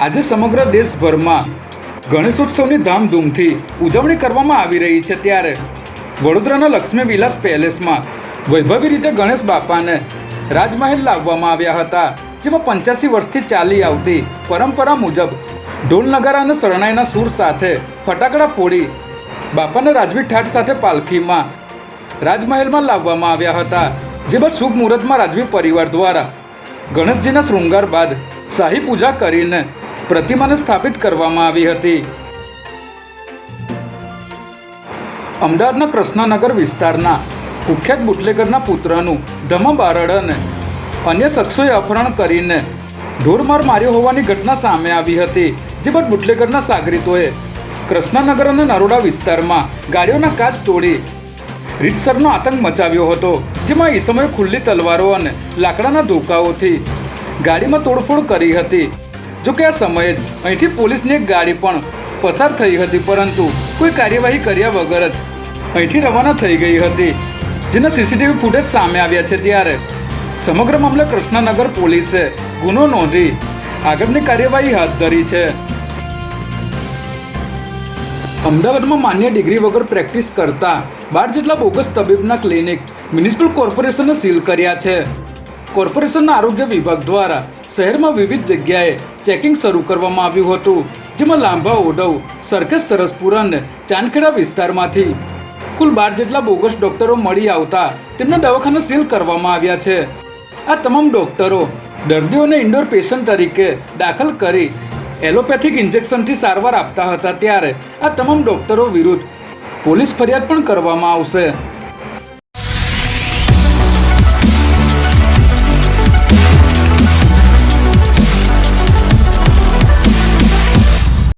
આજે સમગ્ર દેશભરમાં ગણેશોત્સવની ધામધૂમથી ઉજવણી કરવામાં આવી રહી છે ત્યારે વડોદરાના લક્ષ્મી વિલાસ પેલેસમાં વૈભવી રીતે ગણેશ બાપાને રાજમહેલ લાવવામાં આવ્યા હતા, જેમાં પંચ્યાસી વર્ષથી ચાલી આવતી પરંપરા મુજબ ઢોલ નગારા અને શરણાઈના સૂર સાથે ફટાકડા ફોડી બાપાને રાજવી ઠાઠ સાથે પાલખીમાં રાજમહેલમાં લાવવામાં આવ્યા હતા જેમાં શુભ મુહૂર્તમાં રાજવી પરિવાર દ્વારા ગણેશજીના શૃંગાર બાદ શાહી પૂજા કરીને પ્રતિમાને સ્થાપિત કરવામાં આવી હતી. અમદાવાદના કૃષ્ણનગર વિસ્તારના કુખ્યાત બુટલેગરના પુત્રનું ધમા બારડ અને અન્ય શખ્સોએ અપહરણ કરીને ઢોરમાર માર્યો હોવાની ઘટના સામે આવી હતી, જે બાદ બુટલેગરના સાગરીતોએ કૃષ્ણનગર અને નરોડા વિસ્તારમાં ગાડીઓના કાચ તોડી રીતસરનો આતંક મચાવ્યો હતો, જેમાં એ સમયે ખુલ્લી તલવારો અને લાકડાના ધોકાઓથી ગાડીમાં તોડફોડ કરી હતી. જોકે આ સમયે જ અહીંથી પોલીસની એક ગાડી પણ પસાર થઈ હતી, પરંતુ કોઈ કાર્યવાહી કર્યા વગર જ અહીંથી રવાના થઈ ગઈ હતી, જેના સીસીટીવી ફૂટેજ સામે આવ્યા છે ત્યારે. સમગ્ર મામલે કૃષ્ણનગર પોલીસે ગુનો નોંધી આગળની કાર્યવાહી હાથ ધરી છે. અમદાવાદમાં માન્ય ડિગ્રી વગર પ્રેક્ટિસ કરતા બાર જેટલા બોગસ તબીબના ક્લિનિક મ્યુનિસિપલ કોર્પોરેશને સીલ કર્યા છે. કોર્પોરેશનના આરોગ્ય વિભાગ દ્વારા શહેરમાં વિવિધ જગ્યાએ ચેકિંગ શરૂ કરવામાં આવ્યું હતું, જેમાં લાંભા ઓડવ સરખેજ અને ચાંદખેડા વિસ્તારમાંથી કુલ બાર જેટલા બોગસ ડોક્ટરો મળી આવતા તેમના દવાખાના સીલ કરવામાં આવ્યા છે. આ તમામ ડોક્ટરો દર્દીઓને ઇન્ડોર પેશન્ટ તરીકે દાખલ કરી એલોપેથિક ઇન્જેક્શનથી સારવાર આપતા હતા ત્યારે આ તમામ ડોક્ટરો વિરુદ્ધ પોલીસ ફરિયાદ પણ કરવામાં આવશે.